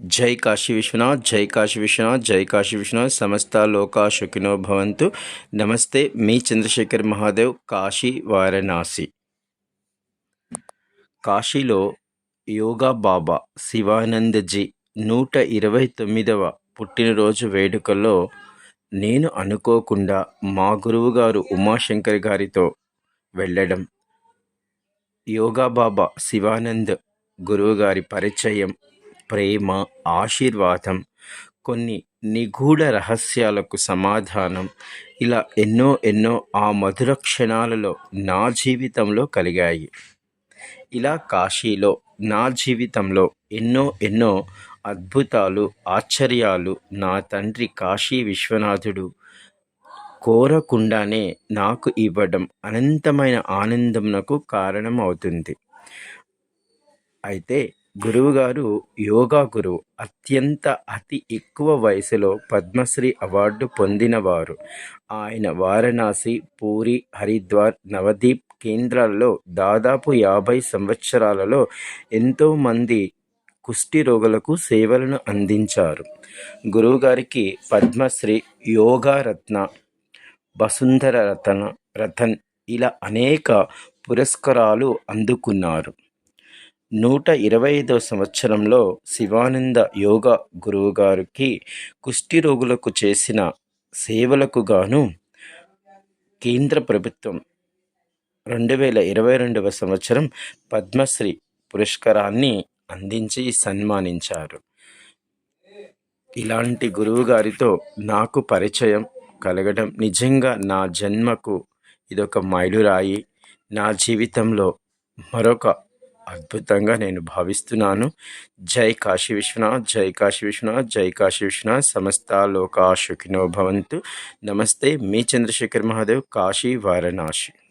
జై కాశీ విశ్వనాథ్ జై కాశీ విశ్వనాథ్ జై కాశీ విశ్వనాథ్ సమస్త లోకా సుఖినో భవంతు. నమస్తే మీ చంద్రశేఖర్ మహాదేవ్ కాశీ వారణాసి. కాశీలో యోగా బాబా శివానందజీ నూట ఇరవై తొమ్మిదవ పుట్టినరోజు వేడుకల్లో నేను అనుకోకుండా మా గురువుగారు ఉమాశంకర్ గారితో వెళ్ళడం యోగా బాబా శివానంద్ గురువుగారి పరిచయం ప్రేమ ఆశీర్వాదం కొన్ని నిగూఢ రహస్యాలకు సమాధానం ఇలా ఎన్నో ఎన్నో ఆ మధుర క్షణాలలో నా జీవితంలో కలిగాయి. ఇలా కాశీలో నా జీవితంలో ఎన్నో ఎన్నో అద్భుతాలు ఆశ్చర్యాలు నా తండ్రి కాశీ విశ్వనాథుడు కోరకుండానే నాకు ఇవ్వడం అనంతమైన ఆనందంనకు కారణం అవుతుంది. అయితే గురువుగారు యోగా గురువు అత్యంత అతి ఎక్కువ వయసులో పద్మశ్రీ అవార్డు పొందినవారు. ఆయన వారణాసి పూరి హరిద్వార్ నవదీప్ కేంద్రాల్లో దాదాపు యాభై సంవత్సరాలలో ఎంతోమంది కుష్టి రోగులకు సేవలను అందించారు. గురువుగారికి పద్మశ్రీ యోగా రత్న వసుంధర రతన రతన్ ఇలా అనేక పురస్కారాలు అందుకున్నారు. నూట ఇరవై ఐదో సంవత్సరంలో శివానంద యోగ గురువుగారికి కుష్టి రోగులకు చేసిన సేవలకు గాను కేంద్ర ప్రభుత్వం రెండు వేల ఇరవై రెండవ సంవత్సరం పద్మశ్రీ పురస్కారాన్ని అందించి సన్మానించారు. ఇలాంటి గురువుగారితో నాకు పరిచయం కలగడం నిజంగా నా జన్మకు ఇదొక మైలురాయి. నా జీవితంలో మరొక అద్భుతంగా నేను భావిస్తున్నాను. జై కాశీ విశ్వనాథ్ జై కాశీ విశ్వనాథ్ జై కాశీ విశ్వనాథ్. సమస్త లోకాశుకినో భవంతు. నమస్తే మీ చంద్రశేఖర్ మహాదేవ్ కాశీ వారణాసి.